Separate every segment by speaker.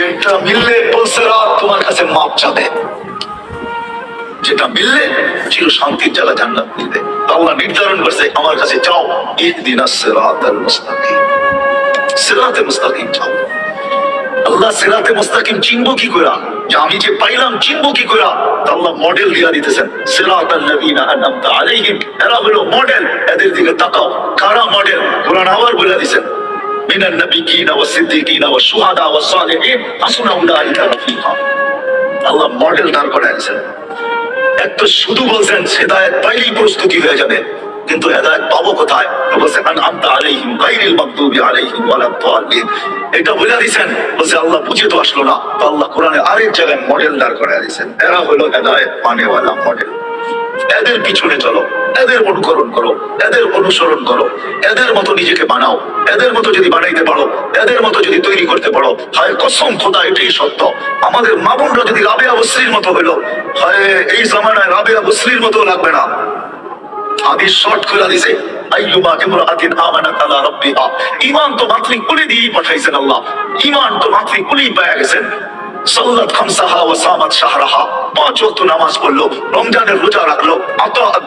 Speaker 1: যেটা মিললে বলছে তোমার কাছে মাপ চাবে। যেটা মিললে চির শান্তির জায়গা জান্নাত মিলবে। আল্লাহ নির্ধারণ করছে, আমার কাছে চাও, ইহদিনা সিরাতাল মুস্তাকিম। সিরাতে মুস্তাকিম চাও। আল্লাহ মুস্তাকিম কি করে যে আমি যে পাইলাম চিনবো কি করে আল্লাহ মডেল দিয়া দিতেছেন, সিরাতাল আলাইহিম। এরা হলো মডেল এদের দিকে তাকাও। কারা মডেল কোরআন আবার বলে দিছেন من النبيين والصديقين والشهداء والصالحين حسن أولئك رفيقا আল্লাহ মডেল দাঁড় করে আনছেন এক তো শুধু বলছেন হেদায়ত পাইলেই প্রস্তুতি হয়ে যাবে কিন্তু হেদায়ত পাবো কোথায় বলছেন আমতা আলাইহিম গায়রিল মাগদুবি আলাইহিম ওয়ালাদ দাল্লিন এটা বলে দিয়েছেন বলছে আল্লাহ বুঝে তো আসলো না তো আল্লাহ কোরআনে আরেক জায়গায় মডেল দাঁড় করে দিয়েছেন এরা হলো হেদায়ত মানেওয়ালা মডেল এদের পিছনে চলো, এদের অনুকরণ করো, এদের অনুসরণ করো, এদের মতো নিজেকে বানাও, এদের মতো যদি বানাইতে পারো, এদের মতো যদি তৈরি করতে পারো, হয় কসম খোদা, এটাই সত্য। আমাদের মা বোনরা যদি রাবেয়া বসরির মতো হইল, হয় এই জামানায় রাবেয়া বসরির মতো লাগবে না। হাদিস শর্ট করে দিছে আইয়ুবা ইমরাআতিন আমানাত আলা রাব্বিহা। ঈমান তো মাত্র কুলি দিয়ে পাঠাইছেন আল্লাহ, ঈমান তো মাত্র কুলি পেয়ে গেছেন। খামসাহা ওয়া সামাত পাঁচ ওয়াক্ত নামাজ পড়ল, রমজানের রোজা রাখল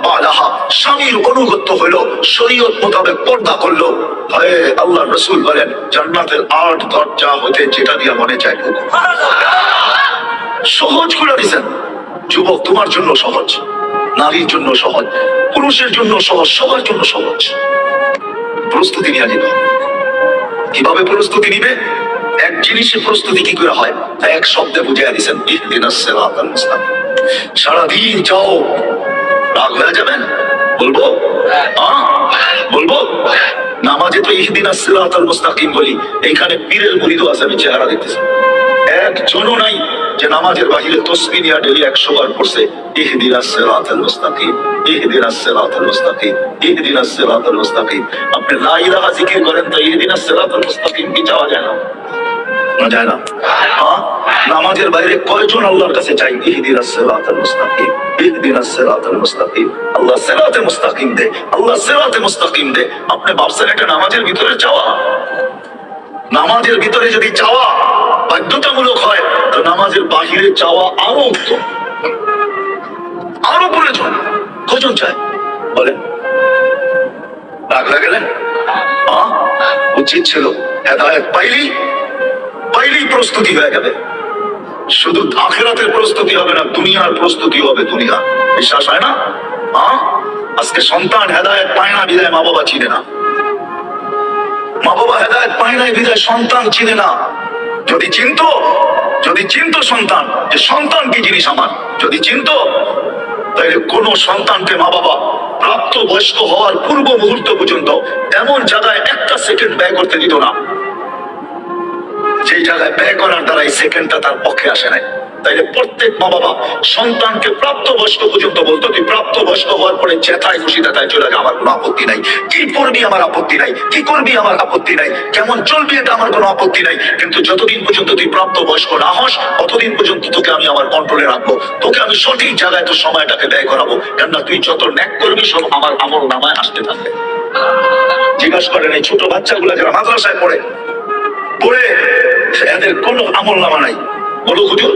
Speaker 1: বালাহা স্বামীর অনুগত্য হলো শরীয়ত মোতাবেক পর্দা করল। আল্লাহ রাসূল বলেন, জান্নাতের আট দরজা হতে যেটা মনে সহজ করে দিছেন। যুবক, তোমার জন্য সহজ, নারীর জন্য সহজ, পুরুষের জন্য সহজ, সবার জন্য সহজ। প্রস্তুতি নিয়ে নিতে হবে। কীভাবে প্রস্তুতি নিবে? এক জিনিসের প্রস্তুতি কি করে হয়? তা এক শব্দে বুঝিয়ে দিয়েছেন সিরাতাল সারাদিন যাও। রাগ হয়ে যাবেন বলব? বলব? নামাজে তো ইহদিনাস সিরাতাল মুস্তাকিম বলি এইখানে পীরের মুরিদও আছে, আমি চেহারা দেখতেছি। একজনও নাই যে নামাজের বাহিরে তসবি ডেলি একশো বার পড়ছে ইহদিনাস সিরাতাল মুস্তাকিম ইহদিনাস সিরাতাল মুস্তাকিম ইহদিনাস সিরাতাল মুস্তাকিম। আপনি লা জিকির করেন তো ইহদিনাস সিরাতাল মুস্তাকিম কি চাওয়া যায় না? না যায় না। হ্যাঁ? নামাজের বাইরে কয়জন আল্লাহর কাছে চাই? সিরাতাল মুস্তাকিম। সিরাতাল মুস্তাকিম। আল্লাহ মুস্তাকিম দে। আল্লাহ মুস্তাকিম দে। আপনি এটা নামাজের ভিতরে চাওয়া? নামাজের ভিতরে যদি চাওয়া বাধ্যতামূলক হয়, তো নামাজের বাহিরে চাওয়া আরও উত্তম। আরও প্রয়োজন। কজন চায়? রাগ হয়ে? গেলেন আহ? উচিত ছিল। হেদায়ত পাইলেই পাইলেই প্রস্তুতি হয়ে যাবে শুধু আখেরাতের প্রস্তুতি হবে না, দুনিয়ার প্রস্তুতি হবে দুনিয়া। বিশ্বাস হয় না? আজকে সন্তান হেদায়ত পায় না, বিদায় মা বাবা চিনে না। মা বাবা হেদায়ত পায় নাই, বিদায় সন্তান চিনে না। যদি চিনত যদি চিনত সন্তান, যে সন্তান কি জিনিস আমার? যদি চিনত তাহলে কোন সন্তানকে মা বাবা প্রাপ্ত বয়স্ক হওয়ার পূর্ব মুহূর্ত পর্যন্ত এমন জায়গায় একটা সেকেন্ড ব্যয় করতে দিত না। সেই জায়গায় ব্যয় করার দ্বারা এই সেকেন্ডটা তার পক্ষে আসে নাই। তাইলে প্রত্যেক মা বাবা সন্তানকে প্রাপ্ত বয়স্ক পর্যন্ত বলতো, তুই প্রাপ্ত বয়স্ক হওয়ার পরে চেতায় খুশি তাই চলে যা, আমার কোনো আপত্তি নাই। কি করবি আমার আপত্তি নাই? কি করবি আমার আপত্তি নাই? কেমন চলবি এটা আমার কোনো আপত্তি নাই। কিন্তু যতদিন পর্যন্ত তুই প্রাপ্ত বয়স্ক না হস, ততদিন পর্যন্ত তোকে আমি আমার কন্ট্রোলে রাখব। তোকে আমি সঠিক জায়গায় তোর সময়টাকে ব্যয় করাবো। কেননা তুই যত ন্যাক করবি, সব আমার আমল নামায় আসতে থাকবে। জিজ্ঞাসা করেন এই ছোট বাচ্চাগুলো যারা মাদ্রাসায় পড়ে পড়ে এদের কোনো আমল নামা নাই। বলো হুজুর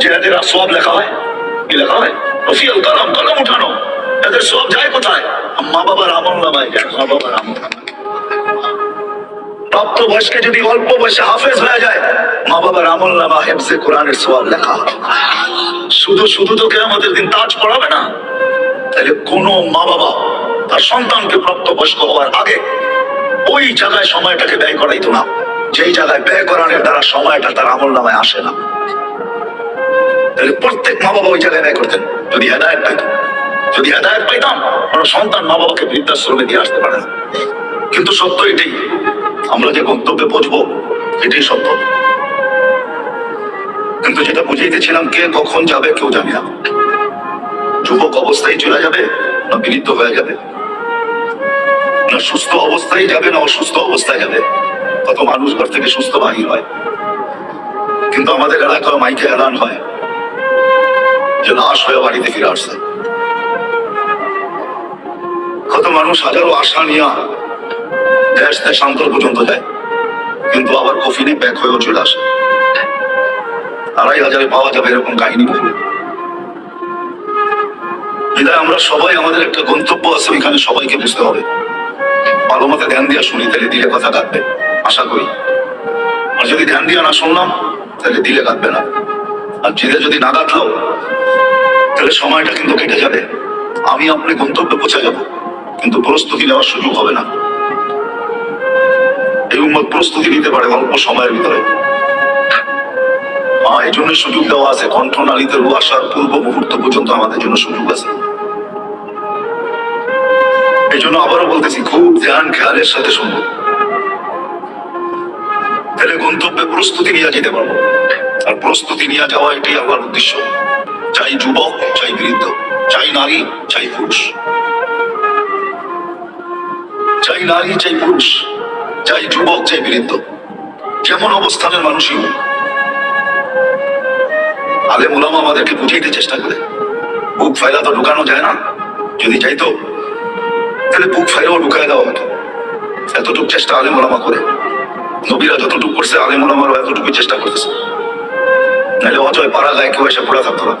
Speaker 1: যে এদের সব লেখা হয়? কি লেখা হয়? রফিয়াল কলম কলম উঠানো। এদের সব যায় কোথায়? মা বাবার আমল নামায় মা বাবার আমল প্রাপ্ত বয়স্কে যদি অল্প বয়সে হাফেজ হয়ে যায়, মা বাবার আমল নামা, হেফজে কোরআনের সব লেখা। শুধু শুধু তোকে আমাদের দিন তাজ পড়াবে না। তাহলে কোনো মা বাবা তার সন্তানকে প্রাপ্ত বয়স্ক হওয়ার আগে ওই জায়গায় সময়টাকে ব্যয় করাইতো না। যেই জায়গায় ব্যয় করানোর দ্বারা সময়টা তার আমল নামায় আসে না। তাহলে প্রত্যেক মা বাবা ওই জায়গায় ব্যয় করতেন। যদি হেদায়ত পাইতাম যদি হেদায়ত পাইতাম, কোনো সন্তান মা বাবাকে বৃদ্ধাশ্রমে দিয়ে আসতে পারে না। কিন্তু সত্য এটাই, আমরা যে গন্তব্যে পৌঁছবো, এটাই সত্য। কিন্তু যেটা বুঝাইতেছিলাম, কে কখন যাবে কেউ জানে না। যুবক অবস্থায় চলে যাবে না বিলিত হয়ে যাবে। না সুস্থ অবস্থায় যাবে না, অসুস্থ অবস্থায় যাবে। কত মানুষ ঘর থেকে সুস্থ বাহির হয়। কিন্তু আমাদের এলাকায় মাইকে এলান হয়। যে লাশ হয়ে বাড়িতে ফিরে আসছে। কত মানুষ হাজারো আশা নিয়ে দেশ দেশান্তর পর্যন্ত যায়। কিন্তু আবার কফিনে ব্যাক হয়েও চলে আসে। আড়াই হাজারে পাওয়া যাবে এরকম কাহিনী বলবে বিদায় আমরা সবাই আমাদের একটা গন্তব্য আছে, ওইখানে সবাইকে বুঝতে হবে। ভালো মতো ধ্যান দিয়া শুনি, তাহলে দিলে কথা কাটবে। আশা করি। আর যদি ধ্যান দিয়া না শুনলাম, তাহলে দিলে কাটবে না। আর জিদে যদি না কাটলো, তাহলে সময়টা কিন্তু কেটে যাবে। আমি আপনি গন্তব্যে পৌঁছে যাব, কিন্তু প্রস্তুতি নেওয়ার সুযোগ হবে না। এই উম্মত প্রস্তুতি নিতে পারে অল্প সময়ের ভিতরে। হ্যাঁ এই জন্য সুযোগ দেওয়া আছে। কণ্ঠনালীতে রু আসার পূর্ব মুহূর্ত পর্যন্ত আমাদের জন্য সুযোগ আছে। এই জন্য আবারও বলতেছি, খুব ধ্যান, খেয়ালের সাথে শুনব। তাহলে গন্তব্যে প্রস্তুতি নিয়ে যেতে পারব। আর প্রস্তুতি নিয়ে যাওয়া এটাই আমার উদ্দেশ্য। চাই যুবক, চাই বৃদ্ধ, চাই নারী, চাই পুরুষ। চাই নারী, চাই পুরুষ, চাই যুবক, চাই বৃদ্ধ। যেমন অবস্থানের মানুষই আলে মোলামা আমাদেরকে বুঝাইতে চেষ্টা করে। বুক ফাইলা তো ঢুকানো যায় না। যদি চাইতো তাহলে বুক ফাইলেও ঢুকায় দেওয়া হতো এতটুকু চেষ্টা আলে মোলামা করে। নবীরা যতটুকু করছে আলে মোলামারও এতটুকু চেষ্টা করতেছে। নাহলে অজয় পাড়া গায়ে কেউ এসে পড়া থাকতো না।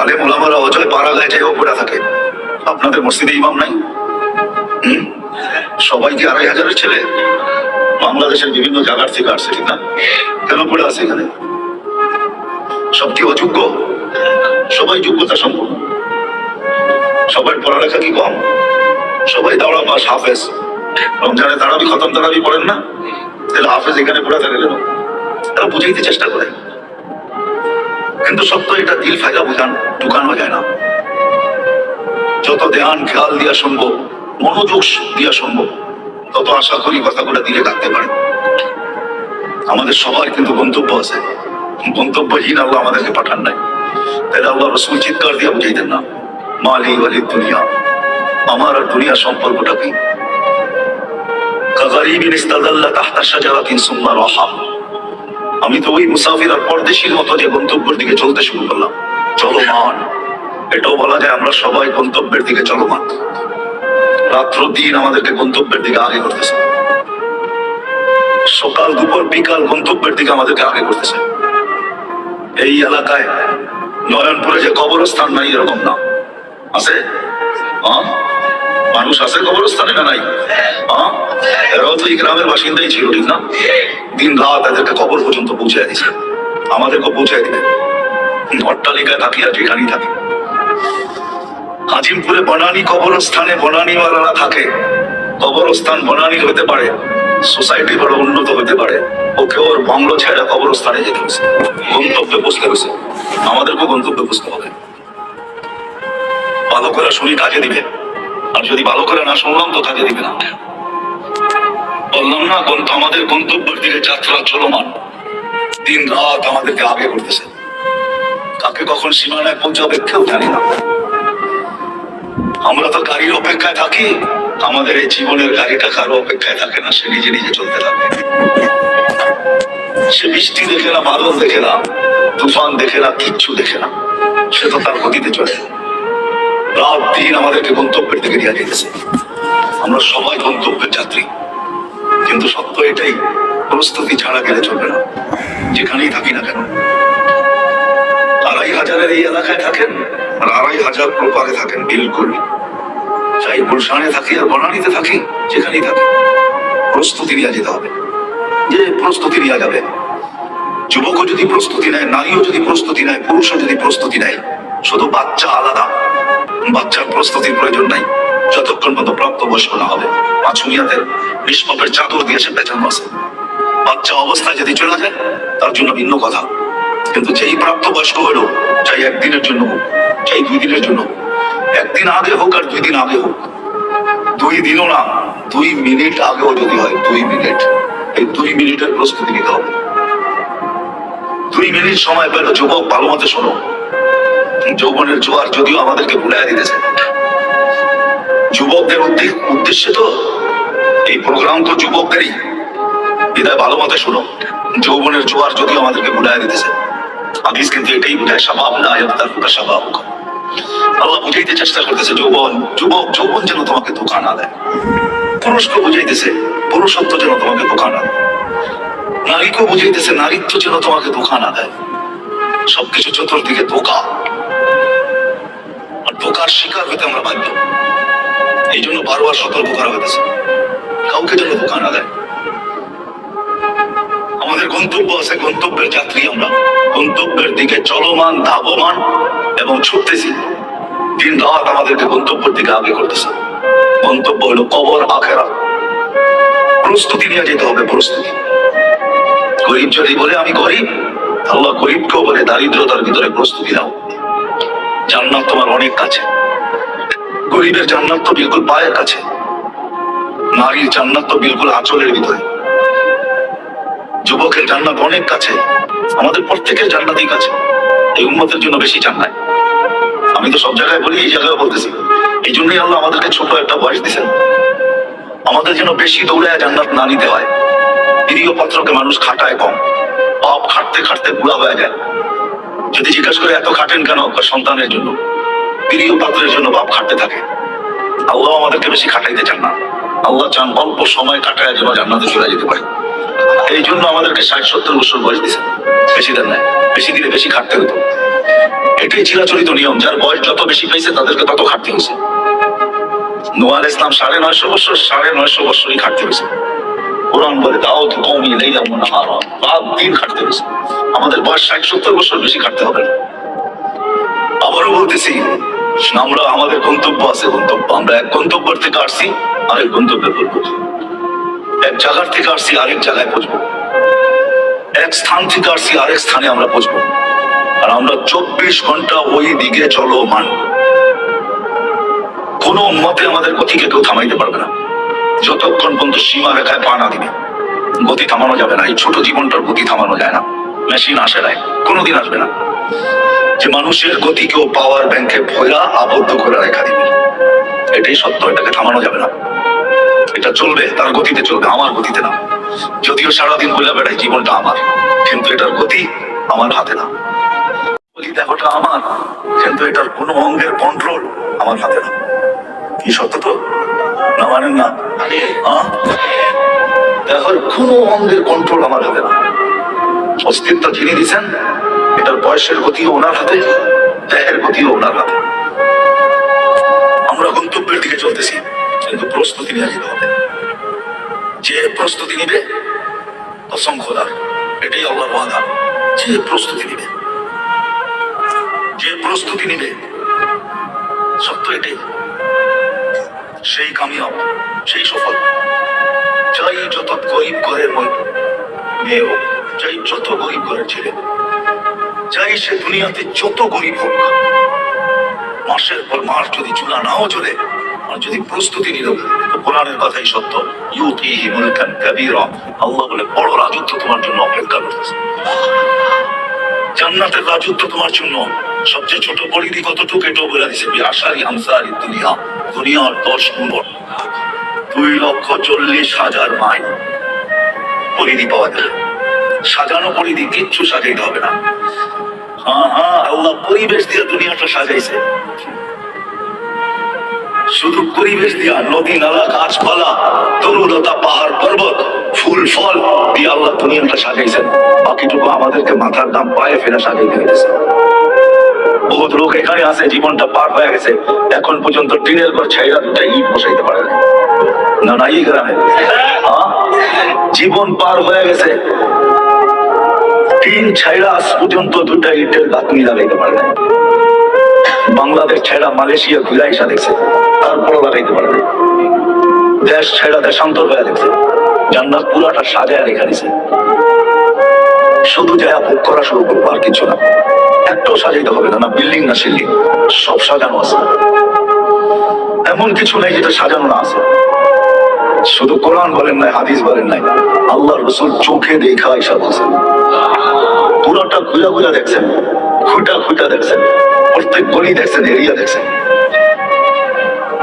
Speaker 1: আলে মোলামারা অজয় পাড়া গায়ে যেও পড়া থাকে। আপনাদের মসজিদে ইমাম নাই? সবাই কি আড়াই হাজারের ছেলে। বাংলাদেশের বিভিন্ন জায়গার থেকে আসছে, ঠিক না? কেন পড়ে আছে এখানে? সব কি অযোগ্য? সবাই যোগ্যতা সম্পন্ন। সবাই পড়ালেখা কি কম? সবাই দাওড়া পাস হাফেজ রমজানে তারাবি খতম তারাবি পড়েন না? তাহলে হাফেজ এখানে পড়ে থাকে কেন তারা বুঝাইতে চেষ্টা করে। কিন্তু সত্য, এটা দিল ফায়দা বোঝান, ঢুকানো যায় না। যত ধ্যান, খেয়াল দিয়া শুনব, মনোযোগ দিয়া শুনব, তত আশা করি কথাগুলো দিলে রাখতে পারে। আমাদের সবার কিন্তু গন্তব্য আছে। গন্তব্যহীন আল্লাহ আমাদেরকে পাঠান নাই। তাহলে আল্লাহ রসুল চিৎকার দিয়ে বুঝাইতেন না। মালি ওয়ালি দুনিয়া। আমার আর দুনিয়া সম্পর্কটা কি? কাগারিবিন ইস্তাদাল্লা তাহতা শাজারাতিন সুম্মা রাহা। আমি তো ওই মুসাফির আর পরদেশির মতো যে গন্তব্যের দিকে চলতে শুরু করলাম। চলমান। এটাও বলা যায় আমরা সবাই গন্তব্যের দিকে চলমান। রাত্র দিন আমাদেরকে গন্তব্যের দিকে আগে করতেছে। সকাল, দুপুর, বিকাল গন্তব্যের দিকে আমাদেরকে আগে করতেছে। এই এলাকায় নয়নপুরে যে কবরস্থান নাই, এরকম না। আছে? মানুষ আছে কবরস্থানে না নাই? এরাও তো এই গ্রামের বাসিন্দাই ছিল, ঠিক না? দিন রাত এদেরকে কবর পর্যন্ত পৌঁছে দিছে আমাদেরকে পৌঁছে দিবে। অট্টালিকায় থাকি আর যেখানেই থাকি। আজিমপুরে বনানী কবরস্থানে বনানীওয়ালারা থাকে। কবরস্থান বনানীর হতে পারে, সোসাইটি বড় উন্নত হতে পারে। ওকে ওর বাংলো ছেড়ে কবরস্থানে যেতে হয়েছে। গন্তব্যে বসতে হয়েছে। আমাদেরকেও গন্তব্যে বসতে হবে। ভালো করে শুনি কাজে দিবে। আর যদি ভালো করে না শুনলাম, তো কাজে দিবে না। বললাম, না, গন্ত, আমাদের গন্তব্যের দিকে যাত্রা চলমান। দিন রাত আমাদেরকে আগে করতেছে। কাকে কখন সীমানায় পৌঁছাবে কেউ জানি না। আমরা তো গাড়ির অপেক্ষায় থাকি। আমাদের এই জীবনের গাড়িটা কারও অপেক্ষায় থাকে না, সে নিজে নিজে চলতে থাকে। সে বৃষ্টি দেখে না, বাদল দেখে না, তুফান দেখে না, কিচ্ছু দেখে না। সে তো তার গতিতে চলে। রাত দিন আমাদেরকে গন্তব্যের দিকে নিয়ে যেতেছে। আমরা সবাই গন্তব্যের যাত্রী। কিন্তু সত্য এটাই, প্রস্তুতি ছাড়া গেলে চলবে না। যেখানেই থাকি না কেন? আড়াই হাজারের এই এলাকায় থাকেন আর আড়াই হাজার প্রপারে থাকেন বিলকুল। চাই গুলশানে থাকি আর বনানীতে থাকি, যেখানেই থাকি। প্রস্তুতি নিয়ে যেতে হবে। যে প্রস্তুতি নেওয়া যাবে। যুবকও যদি প্রস্তুতি নেয়, নারীও যদি প্রস্তুতি নেয়, পুরুষও যদি প্রস্তুতি নেয়, শুধু বাচ্চা আলাদা। বাচ্চার প্রস্তুতির প্রয়োজন নাই। যতক্ষণ পর্যন্ত প্রাপ্তবয়স্ক না হবে পাঁচুনিয়াদের নিষ্পাপের চাদর দিয়ে সে পেঁচানো আছে। বাচ্চা অবস্থায় যদি চলে যায়, তার জন্য ভিন্ন কথা। কিন্তু যেই প্রাপ্তবয়স্ক হলো চাই একদিনের জন্য হোক চাই দুই দিনের জন্য একদিন আগে হোক আর দুই দিন আগে হোক, দুই দিনও না, দুই মিনিট আগেও যদি হয়, দুই মিনিট। এই দুই মিনিটের প্রস্তুতি নিতে হবে। দুই মিনিট সময় পেল যুবক ভালো মতো শোনো। যৌবনের জোয়ার যদিও আমাদেরকে ভুলাই দিতেছে। যুবকদের উদ্দেশ্যে তো এই প্রোগ্রাম তো যুবকদেরই। বিদায় ভালো মতো শোনো। যৌবনের জোয়ার যদিও আমাদেরকে ভুলাই দিতেছে। হাদিস কিন্তু এটাই বোঝায়, স্বভাব না তার স্বভাব। আল্লাহ বুঝাইতে চেষ্টা করতেছে, যৌবন, যুবক, যৌবন যেন তোমাকে ধোকা না দেয়। পুরুষকে বুঝাইতেছে, পুরুষত্ব যেন তোমাকে ধোকা না দেয়। নারীকেও বুঝাইতেছে, নারীত্ব যেন তোমাকে ধোকা না দেয়। সবকিছু চতুর্দিকে ধোকা। ধোকার শিকার হইতে আমরা বাধ্য। এই জন্য বারবার সতর্ক করা হইতেছে। কাউকে যেন ধোকা না দেয়। আমাদের গন্তব্য আছে গন্তব্যের যাত্রী আমরা। গন্তব্যের দিকে চলমান, ধাবমান এবং ছুটতেছি। দিন রাত আমাদেরকে গন্তব্যের দিকে আগে করতেছে। গন্তব্য হলো কবর আখেরা প্রস্তুতি নিয়ে যেতে হবে, প্রস্তুতি। গরিব যদি বলে আমি গরিব, আল্লাহ গরিবকেও বলে দারিদ্রতার ভিতরে প্রস্তুতি নাও জান্নাত তোমার অনেক কাছে। গরিবের জান্নাত তো বিলকুল পায়ের কাছে। নারীর জান্নাত তো বিলকুল আঁচলের ভিতরে। যুবকের জান্নাত অনেক কাছে। আমাদের প্রত্যেকের জান্নাতই কাছে। এই উন্মতের জন্য বেশি চান নাই আমি তো সব জায়গায় বলি, এই জায়গায় বলতেছি। এই জন্যই আল্লাহ আমাদেরকে ছোট একটা বয়স দিছেন। আমাদের যেন বেশি দৌড়ায় জান্নাত না নিতে হয়। প্রিয় পাত্রকে মানুষ খাটায় কম। বাপ খাটতে খাটতে বুড়া হয়ে যায়। যদি জিজ্ঞাসা করে এত খাটেন কেন? সন্তানের জন্য প্রিয় পাত্রের জন্য বাপ খাটতে থাকে। আল্লাহ আমাদেরকে বেশি খাটাইতে চান না। আল্লাহ চান অল্প সময় কাটায় যেন জান্নাতে চলে যেতে পারে। এই জন্য আমাদেরকে ষাট, সত্তর বছর বয়স দিছে বেশি দেন নাই বেশি দিলে বেশি খাটতে হতো। এটাই চিরাচরিত নিয়ম। যার বয়স যত বেশি পাইছে তাদেরকে তত খাটতে হয়েছে। নোয়াল ইসলাম সাড়ে নয়শো বছর, সাড়ে নয়শো বছরই খাটতে হয়েছে। কোরআন বলে দাও তো লাইলা মুনাহার রাত দিন খাটতে হয়েছে। আমাদের বয়স ষাট, সত্তর বছর বেশি খাটতে হবে না। আবারও বলতেছি, আমরা, আমাদের গন্তব্য আছে গন্তব্য। আমরা এক গন্তব্যের থেকে আসছি, আরেক গন্তব্যে বলব এক জায়গার থেকে আসছি, আরেক জায়গায় পৌঁছবো। এক স্থান থেকে আসছি, আরেক স্থানে আমরা পৌঁছবো। আর আমরা চব্বিশ ঘণ্টা ওই দিকে চলমান। কোনো মতে আমাদের গতিকে কেউ থামাইতে পারবে না। যতক্ষণ পর্যন্ত সীমা রেখায় পা না দিবে, গতি থামানো যাবে না। এই ছোট জীবনটার গতি থামানো যায় না। মেশিন আসে নাই কোনোদিন আসবে না। যে মানুষের গতিকেও পাওয়ার ব্যাংকে ভয়রা আবদ্ধ করে রেখা দিবে। এটাই সত্য এটাকে থামানো যাবে না। এটা চলবে তার গতিতে চলবে আমার গতিতে না। যদিও সারাদিন বলে বেড়াই জীবনটা আমার। কিন্তু এটার গতি আমার হাতে না। বলি দেহটা আমার কিন্তু এটার কোনো অঙ্গের কন্ট্রোল আমার হাতে না। কি সত্য তো? না মানেন না? দেহর কোনো অঙ্গের কন্ট্রোল আমার হাতে না। অস্তিত্ব যিনি দিছেন, এটার বয়সের গতিও ওনার হাতে, দেহের গতিও ওনার হাতে। আমরা গন্তব্যের দিকে চলতেছি, কিন্তু প্রস্তুতি নিয়ে যেতে হবে। যে প্রস্তুতি নিবে অসংখ্যদার এটাই আল্লাহর ওয়াদা, যে প্রস্তুতি নিবে। যে প্রস্তুতি নিবে, সত্য এটাই। সেই কামিয়াব, সেই সফল। চাই যত গরিব মধ্যে মেয়ে হোক। চাই যত গরিব ঘরের ছেলে চাই সে দুনিয়াতে যত গরিব হোক, মাসের পর মাস যদি চুলা নাও চলে আর যদি প্রস্তুতি নিল কোরআনের কথাই সত্য, ইউতিহি মুলকান কাবীরা। আল্লাহ বলে, বড় রাজত্ব তোমার জন্য অপেক্ষা করতেছে। জান্নাতের রাজত্ব তোমার জন্য সবচেয়ে ছোট পরিধি কতটুকু এটাও বলে দিছে আশারি আমসারি দুনিয়া, দুনিয়ার দশ গুণ। দুই লক্ষ চল্লিশ হাজার মাইল পরিধি পাওয়া যায় সাজানো পরিধি কিচ্ছু সাজাইতে হবে না। হ্যাঁ হ্যাঁ আল্লাহ পরিবেশ দিয়ে দুনিয়াটা সাজাইছে। শুধু পরিবেশ দিয়া নদী, নালা, গাছপালা তরুলতা পাহাড়, পর্বত, ফুল, ফল দিয়ে আল্লাহ দুনিয়াটা সাজাইছেন। বাকিটুকু আমাদেরকে মাথার দাম পায়ে ফেরা সাজাইতে হইতেছে। বহুত লোক এখানে আছে, জীবনটা পার হয়ে গেছে। এখন পর্যন্ত টিনের ঘর ছাইরা দুটা ইট বসাইতে পারে না। না, নাই গ্রামে। হ্যাঁ? জীবন পার হয়ে গেছে। তিন ছাইরা আজ পর্যন্ত দুটা ইটের গাঁথনি লাগাইতে পারে না বাংলাদেশ ছেড়া মালয়েশিয়া ঘুরে এসা দেখছে, তারপরও লাগাইতে পারে না দেশ ছেড়া দেশান্তর হয়ে দেখছে, জান্নাত পুরাটা সাজায় রেখা দিছে। শুধু যায় ভোগ করা শুরু করব আর কিছু না। একটাও সাজাইতে হবে না না বিল্ডিং, না সিল্ডিং সব সাজানো আছে। এমন কিছু নেই যেটা সাজানো না আছে। শুধু কোরআন বলেন নাই, হাদিস বলেন নাই আল্লাহ রসুল চোখে দেখা এসা বলছেন পুরোটা ঘুরা ঘুরা দেখছেন। খুঁটা খুঁটা দেখছেন। প্রত্যেক গলি দেখছেন, এরিয়া দেখছেন।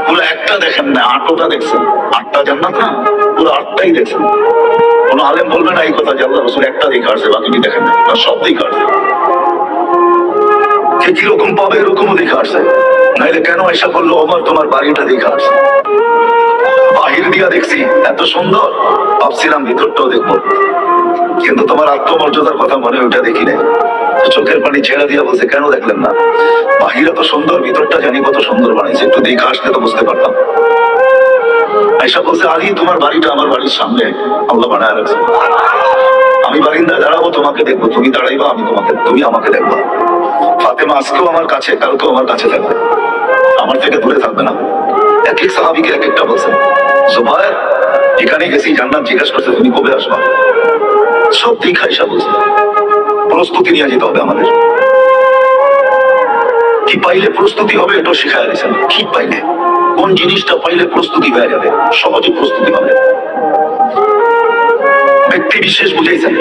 Speaker 1: পুরো একটা দেখেন না, আটটা দেখছেন। আটটা জান্নাত না, পুরো আটটাই দেখছেন। কোন আলেম বলবে না, এই কথা যে আল্লাহ রসুল একটা দিকে আসছে বাকিটি দেখেন না। সব দিকে আসছে কে কীরকম পাবে, এরকমও দেখে আসছে নাইলে কেন এসা করল আমার তোমার বাড়িটা দেখে আসছে বাহির দিয়া দেখছি, এত সুন্দর। ভাবছিলাম ভিতরটাও দেখব। কিন্তু তোমার আত্মমর্যাদার কথা মনে ওইটা দেখি নাই। চোখের পানি ছেড়ে দিয়া বলছে, কেন দেখলেন না? বাহিরা তো সুন্দর, ভিতরটা জানি কত সুন্দর বানিয়েছে একটু দেখে আসলে তো বুঝতে পারতাম। বলছে আলী তোমার বাড়িটা আমার বাড়ির সামনে। আল্লাহ বানায় রাখছে। আমি বারিন্দায় দাঁড়াবো, তোমাকে দেখব। তুমি দাঁড়াইবা, আমি তোমাকে, তুমি আমাকে দেখবা। ফাতেমা আজকেও আমার কাছে, কালকেও আমার কাছে থাকবে। আমার থেকে দূরে থাকবে না। এক এক সাহাবিকে এক একটা জুবায়ের যেখানে গেছি। জান্নাত জিজ্ঞাসা করছে, তুমি কবে আসবা? সব দিক আইসা প্রস্তুতি নিয়ে যেতে হবে আমাদের। কি পাইলে প্রস্তুতি হবে, এটাও শিখাই দিয়েছেন কি পাইলে। কোন জিনিসটা পাইলে প্রস্তুতি হয়ে যাবে, সহজে প্রস্তুতি হবে ব্যক্তি বিশেষ বুঝাইছেন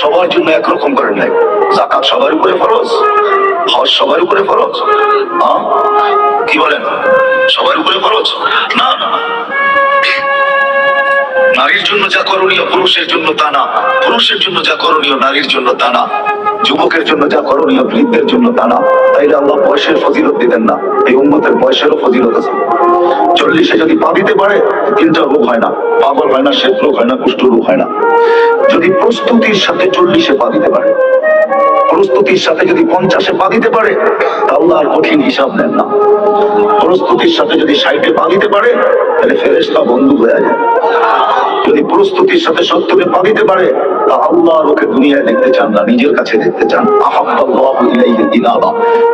Speaker 1: সবার জন্য একরকম করেন নাই জাকাত সবার উপরে ফরজ, হজ সবার উপরে ফরজ? কি বলেন? সবার উপরে ফরজ? না না। নারীর জন্য যা করণীয়, পুরুষের জন্য তা না। পুরুষের জন্য যা করণীয়, নারীর জন্য তা না। যুবকের জন্য যা করণীয়, বৃদ্ধের জন্য তা না। তাইলে আল্লাহ বয়সের ফজিলত দিতেন না। এই উন্মতের বয়সেরও ফজিলত আছে। চল্লিশে যদি পা দিতে পারে, তিনটা রোগ হয় না। পাগল হয় না, শ্বেত রোগ হয় না, কুষ্ঠ রোগ হয় না। যদি প্রস্তুতির সাথে চল্লিশে পা দিতে পারে প্রস্তুতির সাথে যদি পঞ্চাশে পা দিতে পারে, তা আল্লাহ আর কঠিন হিসাব নেন না। প্রস্তুতির সাথে যদি ষাটে পা দিতে পারে, তাহলে ফেরেস্তা বন্ধু হয়ে যায়। যদি প্রস্তুতির সাথে সত্তরে পা দিতে পারে, তা আল্লাহ ওকে দুনিয়ায় দেখতে চান না, নিজের কাছে দেখতে চান।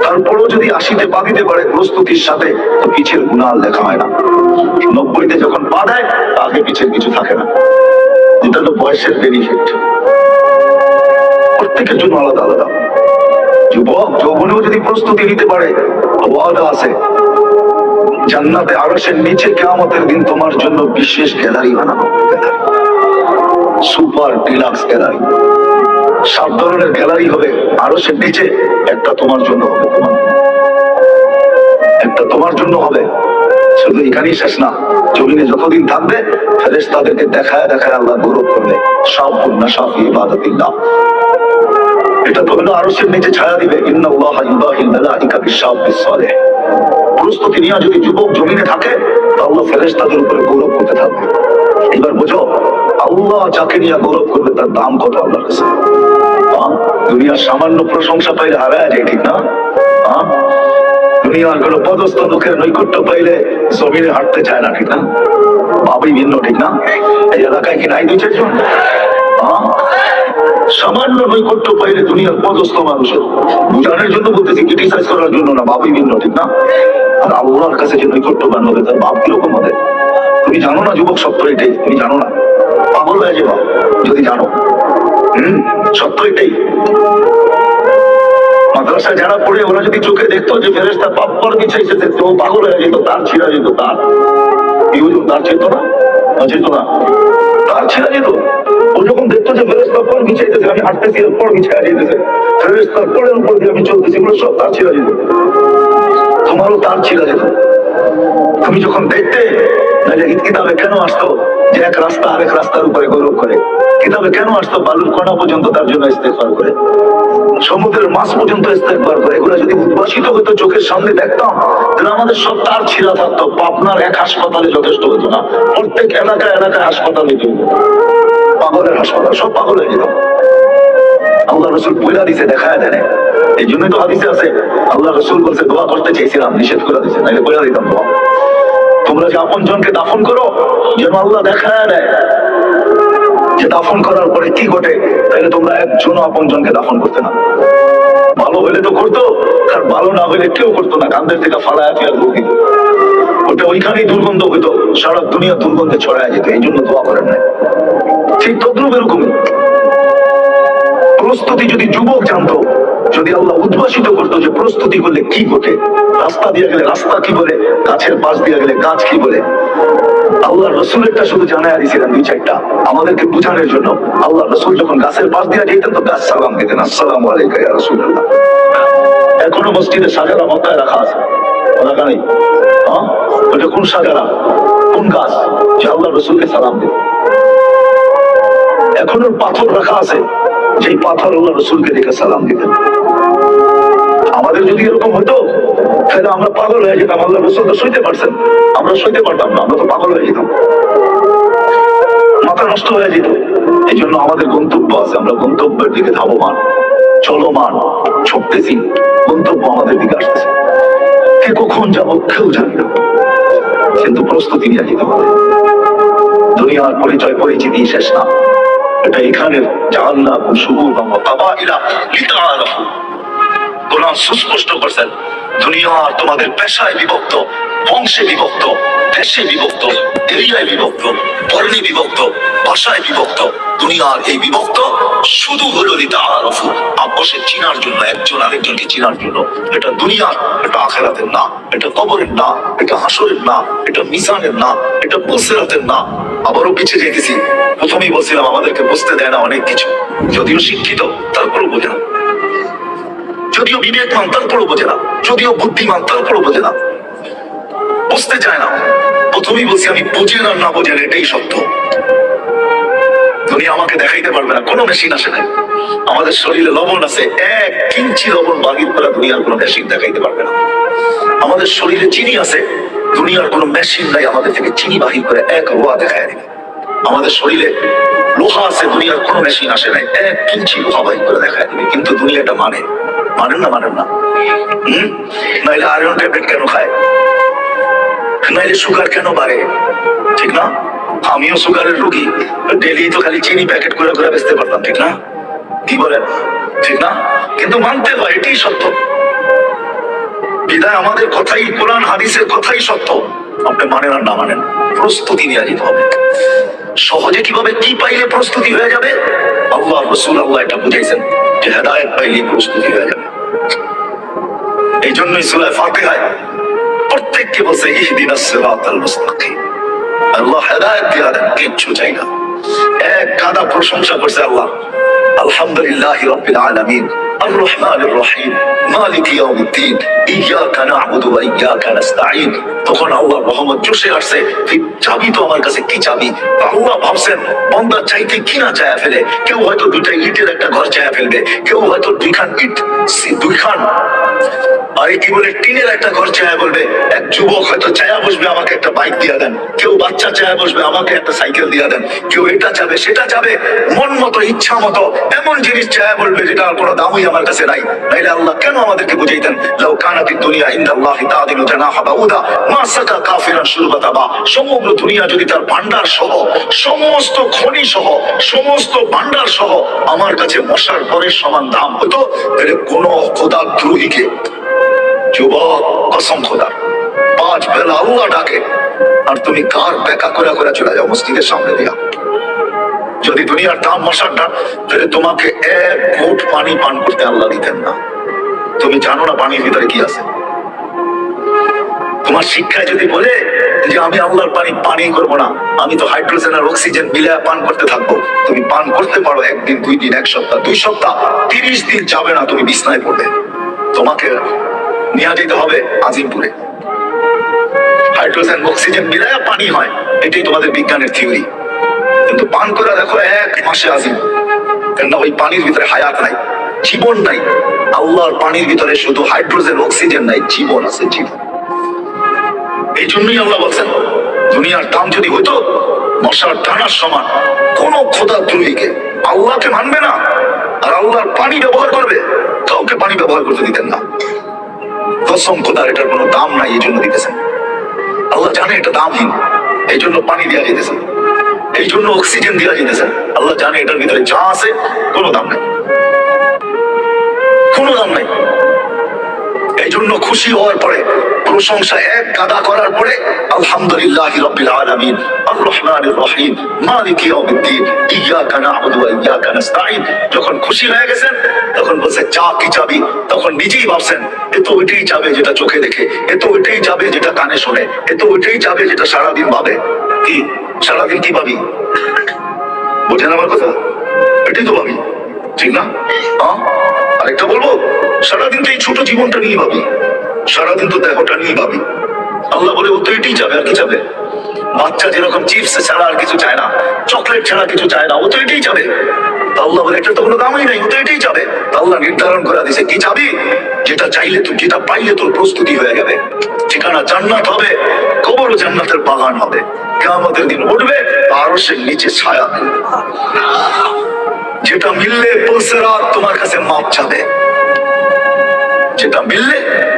Speaker 1: তারপরেও যদি আশিতে পা দিতে পারে প্রস্তুতির সাথে, তো পিছের গুনাহ আর লেখা হয় না। নব্বইতে যখন পা দেয়, তা আগে পিছের কিছু থাকে না। এটা হলো বয়সের বেনিফিট প্রত্যেকের জন্য আলাদা আলাদা। যুবক যৌবনেও যদি প্রস্তুতি নিতে পারে ওয়াদা আছে। জান্নাতে আরশের নিচে কেয়ামতের দিন তোমার জন্য বিশেষ গ্যালারি বানানো। Super deluxe gallery. সব ধরনের গ্যালারি হবে। আরশের নিচে একটা তোমার জন্য হবে তোমার। একটা তোমার জন্য হবে। শুধু এখানেই শেষ না। জমিনে যতদিন থাকবে ফেরেস তাদেরকে দেখায় দেখায় আল্লাহ গৌরব করবে। সব পুণ্য সাফি ইবাদতিল্লাহ এটা তো হলো আরশের নিচে ছায়া দিবে। ইন্নাল্লাহ ইউবাহিল মালাইকা বিশ-শাবিস সালেহ প্রস্তুতি নিয়ে যদি যুবক জমিনে থাকে, তো আল্লাহ ফেরেস তাদের উপরে গৌরব করতে থাকবে। এবার বোঝো, আল্লাহ যাকে নিয়ে গৌরব করবে, তার দাম কত আল্লাহর কাছে? দুনিয়ার সামান্য প্রশংসা পাইলে হারায় যায়, ঠিক না? দুনিয়ার কোনো পদস্থ লোকের নৈকট্য পাইলে জমিনে হাঁটতে চায় না, ঠিক না? ভাবই ভিন্ন, ঠিক না? এই এলাকায় কি নাই দুই চারজন? সামান্য নৈকট্য পাইলে দুনিয়ার পদস্থ মানুষের বুঝানোর জন্য বলতেছি ক্রিটিসাইজ করার জন্য না ভাবই ভিন্ন, ঠিক না? আর আল্লাহর কাছে যে নৈকট্যবান হবে তার ভাব কীরকম হবে? তুমি জানো না, যুবক সত্য এটাই, তুমি জানো না? পাগল হয়ে যাবা যদি জানো। হম? সত্য এটাই। মাদ্রাসায় যারা পড়ে, ওরা যদি চোখে দেখতো যে ফেরেস্তা পাপ্পার বিছাইছে দেখতো পাগল হয়ে যেত, তার ছিঁড়া যেত, তার। তার ছিল না? ছিল না? তার ছিঁড়া যেত? ও যখন দেখতো যে ফেরেস্তা পর বিছাইতেছে, আমি হাঁটতেছি এর পর বিছাইয়া যেতেছে ফেরেস্তার পরের উপর দিয়ে আমি চলতেছি, এগুলো সব তার ছিঁড়া যেত। তোমারও তার ছিঁড়া যেত। তুমি যখন দেখতে, নাহলে কিতাবে কেন আসতো যে এক রাস্তা আরেক রাস্তার উপরে গৌরব করে? কিতাবে কেন আসতো বালুর কণা পর্যন্ত তার জন্য ইস্তেফার করে? সমুদ্রের মাছ পর্যন্ত ইস্তেফার করে? এগুলো যদি উদ্ভাসিত হতো চোখের সামনে দেখতাম, তাহলে আমাদের সব তার ছিঁড়া থাকতো। পাবনার এক হাসপাতালে যথেষ্ট হতো না। প্রত্যেক এলাকায় এলাকায় হাসপাতাল হইত। পাগলের হাসপাতাল সব পাগল হয়ে যেত আল্লাহ রসুল বইলা দিছে, দেখায় দেয় এই জন্যই তো হাদিসে আছে, আল্লাহ রসুল বলছে, দোয়া করতে চাইছিলাম নিষেধ করে দিছে নাহলে বইলা দিতাম দোয়া। তোমরা যে আপন জনকে দাফন করো, যেন আল্লাহ দেখায় দেয়। যে দাফন করার পরে কি ঘটে তাহলে তোমরা একজন আপন জনকে দাফন করতে না। ভালো হইলে তো করতো, আর ভালো না হইলে কেউ করতো না, কান্দের থেকে ফালায় দুঃখ দিত ওটা ওইখানেই দুর্গন্ধ হইতো, সারা দুনিয়া দুর্গন্ধে ছড়ায় যেত এই জন্য দোয়া করেন না ঠিক তদ্রুপ এরকমই। প্রস্তুতি যদি যুবক জানতো, যদি আল্লাহ উদ্ভাসিত করতো যে প্রস্তুতি করলে কি ঘটে? রাস্তা দিয়ে গেলে রাস্তা কি বলে? গাছের পাশ দিয়ে গেলে গাছ কি বলে? আল্লাহ রসুলেরটা শুধু জানাই দিয়েছিলেন দুই চারটা। আমাদেরকে বুঝানোর জন্য আল্লাহ রসুল যখন গাছের পাশ দিয়ে যেতেন তো গাছ সালাম দিতেন, আসসালাম আলাইকা ইয়া রাসূলুল্লাহ। এখনও মসজিদে সাজারা মক্কায় রাখা আছে। রাখা নেই। হ্যাঁ? ওটা কোন সাজারা? কোন গাছ? যে আল্লাহ রসুলকে সালাম দিত এখনও পাথর রাখা আছে। যেই পাথর আল্লাহ রসুলকে দেখে সালাম দিতেন আমাদের যদি এরকম হতো, তাহলে আমরা পাগল হয়ে যেতাম, আল্লাহ রসুল তো সইতে পারছেন। আমরা সইতে পারতাম না, আমরা তো পাগল হয়ে যেতাম। মাথা নষ্ট হয়ে যেত। এই জন্য আমাদের গন্তব্য আছে, আমরা গন্তব্যের দিকে ধাবমান। চলমান, ছুটতেছি, গন্তব্য আমাদের দিকে আসতেছে। কে কখন যাব কেউ জানি না। কিন্তু প্রস্তুতি নিয়ে যেতে হবে। দুনিয়ার পরিচয়, পরিচিতি শেষ না। এটা এখানের জাহান্না বাবা কাবাইলা লিতাআরাফু কোরআন সুস্পষ্ট করছেন দুনিয়া তোমাদের পেশায় বিভক্ত বংশে বিভক্ত, দেশে বিভক্ত, এরিয়ায় বিভক্ত বর্ণে বিভক্ত, ভাষায় বিভক্ত, দুনিয়ার এই বিভক্ত শুধু হলো লিতাআরাফু আপসে চিনার জন্য, একজন আরেকজনকে চিনার জন্য। এটা দুনিয়ার, এটা আখেরাতের না, এটা কবরের না, এটা হাসরের না, এটা মিজানের না, এটা বসেরাতের না। আবারও পিছিয়ে যেতেছি। প্রথমেই বলছিলাম, আমাদেরকে বুঝতে দেয় না অনেক কিছু। যদিও শিক্ষিত, তারপরও বোঝে যদিও বিবেকমান, তারপরও বোঝে না। যদিও বুদ্ধিমান, তারপরও বোঝে না। বুঝতে চায় না। প্রথমেই বলছি, আমি বুঝেন আর না বোঝেন এটাই সত্য। দুনিয়া আমাকে দেখাইতে পারবে না, কোনো মেশিন আসে নাই। আমাদের শরীরে লবণ আছে, এক কিঞ্চি লবণ বাগির করা দুনিয়ার কোনো মেশিন দেখাইতে পারবে না। আমাদের শরীরে চিনি আছে, দুনিয়ার কোনো মেশিন নাই আমাদের থেকে চিনি বাহির করে এক রোয়া দেখায় দিবে। আমাদের শরীরে লোহা আছে, দুনিয়ার কোনো মেশিন আসে নাই, এক কিঞ্চি লোহা বাহির করে দেখায় দিবে। কিন্তু দুনিয়াটা মানে মানেন না মানেন না। হম? নাইলে আয়রন ট্যাবলেট কেন খায়? নাইলে সুগার কেন বাড়ে? ঠিক না? আমিও সুগারের রোগী ডেলি তো খালি চিনি প্যাকেট করে করে বেচতে পারতাম, ঠিক না? কি বলেন? ঠিক না? কিন্তু মানতে হয়, এটাই সত্য। বিদায় আমাদের কথাই, কোরআন, হাদিসের কথাই সত্য। আপনি মানেন আর না মানেন, প্রস্তুতি নিয়ে যেতে হবে সহজে কীভাবে কি পাইলে প্রস্তুতি হয়ে যাবে? আল্লাহ, রসুল আল্লাহ এটা বুঝাইছেন যে হেদায়ত পাইলে প্রস্তুতি হয়ে যাবে। এই জন্যই সুলায় ফাতিহায় প্রত্যেককে বলছে? ইহদিন সিরাতাল মুস্তাকিম। আল্লাহ হেদায়েত দিয়া দেন, কিচ্ছু চাই না। এক কাদা প্রশংসা করছে আল্লাহ। আলহামদুলিল্লাহ রব্বিল আলামিন। الرحمن الرحيم مالك يوم الدين إياك نعبد وإياك نستعين তখন আল্লাহ রহমত চষে আসছে তুই চাবি তো আমার কাছে কি চাবি আল্লাহ ভাবছেন বন্দা চাইতে কি না চায়া ফেলে কেউ হয়তো দুইটা ইটের একটা ঘর চায়া ফেলবে কেউ হয়তো দুইখান ইট সি- দুইখান আরে কি বলে টিনের একটা ঘর চায়া বলবে এক যুবক হয়তো চায়া বসবে আমাকে একটা বাইক দিয়া দেন কেউ বাচ্চা চায়া বসবে আমাকে একটা সাইকেল দিয়া দেন কেউ এটা চাবে সেটা চাবে মন মতো ইচ্ছা মতো এমন জিনিস চায়া বলবে যেটা কোনো দামই আমার কাছে নাই। নাইলে আল্লাহ কেন আমাদেরকে বুঝাইতেন? লাউ কানাতি দুনিয়া ইনদাল্লাহি তাদিলু জানাহা বাউদা। মা সাকা কাফিরান শুরবাতা বা সমগ্র দুনিয়া যদি তার ভান্ডার সহ, সমস্ত খনি সহ, সমস্ত ভান্ডার সহ আমার কাছে মশার পরের সমান দাম হতো, তাহলে কোন খোদা দ্রোহীকে, যুবক, কসম খোদা পাঁচ বেলা আল্লাহ ডাকে, আর তুমি কার বেকা করে করে চলে যাও মসজিদের সামনে দিয়া। যদি দুনিয়ার দাম মশার তাহলে তোমাকে এক ঘুট পানি পান করতে আল্লাহ দিতেন না। তুমি জানো না পানির ভিতরে কি আছে। তোমার শিক্ষায় যদি বলে যে আমি আল্লাহর পানি পানি করব না, আমি তো হাইড্রোজেন আর অক্সিজেন মিলে পান করতে থাকব, তুমি পান করতে পারো একদিন, দুই দিন, এক সপ্তাহ, দুই সপ্তাহ, তিরিশ দিন যাবে না তুমি বিছনায় পড়বে তোমাকে নিয়ে যেতে হবে আজিমপুরে। হাইড্রোজেন, অক্সিজেন মিলায় পানি হয়, এটাই তোমাদের বিজ্ঞানের থিওরি। কিন্তু পান করে দেখো এক মাসে আজিম। কেননা ওই পানির ভিতরে হায়াত নাই, জীবন নাই। আল্লাহর পানির ভিতরে শুধু হাইড্রোজেন, অক্সিজেন নাই, জীবন আছে, জীবন। এই জন্যই আল্লাহ বলছেন, দুনিয়ার দাম যদি হইতো, মশার টানার সমান, কোন খোদা দ্রোহীকে আল্লাহকে মানবে না। আর আল্লাহর পানি ব্যবহার করবে, কাউকে পানি ব্যবহার করতে দিতেন না। কসম খোদার, এটার কোনো দাম নাই, এই জন্য দিতেছেন। আল্লাহ জানে এটা দামহীন, এই জন্য পানি দেওয়া যেতেছে এই জন্য অক্সিজেন দেওয়া যেতেছে। আল্লাহ জানে এটার ভিতরে যা আছে, কোনো দাম নাই। কোনো দাম নাই। এই জন্য খুশি হওয়ার পরে, প্রশংসা এক কাদা করার পরে, আলহামদুলিল্লাহ রব্বিল আলামিন আর রহিম, মালিক ইয়াউমিদ্দিন, ইয়াকা ওয়া ইয়াকা যখন খুশি হয়ে গেছেন, তখন বলছে চা কি চাবি? তখন নিজেই ভাবছেন, এ তো ওইটাই চাবে যেটা চোখে দেখে, এ তো ওইটাই যাবে যেটা কানে শোনে, এ তো ওইটাই যাবে যেটা সারাদিন ভাবে। কি? সারাদিন কি ভাবি? বোঝেন আমার কথা? এটাই তো ভাবি। ঠিক না? আরেকটা বলব? সারাদিন তো এই ছোট জীবনটা নিয়ে ভাবি। সারাদিন তো দেহটা নিয়ে ভাবি। আল্লাহ বলে, ও তো এটাই যাবে আর কি যাবে বাচ্চা যেরকম চিপস ছাড়া আর কিছু চায় না, চকলেট ছাড়া কিছু চায় না, ও তো এটাই যাবে আল্লাহ বলে এটা তো কোনো দামই নাই, ও তো এটাই যাবে আল্লাহ নির্ধারণ করে দিছে কি যাবি যেটা চাইলে তুই যেটা পাইলে তোর প্রস্তুতি হয়ে যাবে। ঠিকানা জান্নাত হবে, কবর জান্নাতের বাগান হবে। কেমতের দিন উঠবে, আরও সে নিচে ছায়া যেটা মিললে পুলসেরাত তোমার কাছে মাপ চাবে। যেটা মিললে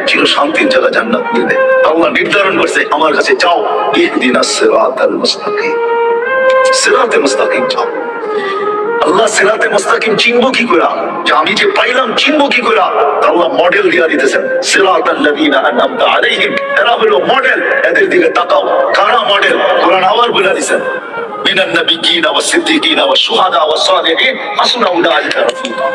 Speaker 1: চির শান্তির জায়গা জান্নাত মিলবে। আল্লাহ নির্ধারণ করছে, আমার কাছে যাও ইহদিন সিরাতাল মুস্তাকিম। সেরাতে মুস্তাকিম যাও। আল্লাহ সেরাতে মুস্তাকিম চিনবো কি করে যে আমি যে পাইলাম চিনবো কি করে আল্লাহ মডেল দিয়া দিতেছেন। সেরাত লাযিনা আনআমতা আলাইহিম। এরা হলো মডেল এদের দিকে তাকাও। কারা মডেল কোরআন আবার বলে দিছেন। মিনান নাবিয়িনা ওয়াস সিদ্দিকিনা ওয়াস শুহাদা ওয়াস সালিহিন হাসনা উলাইকা রাফিকা।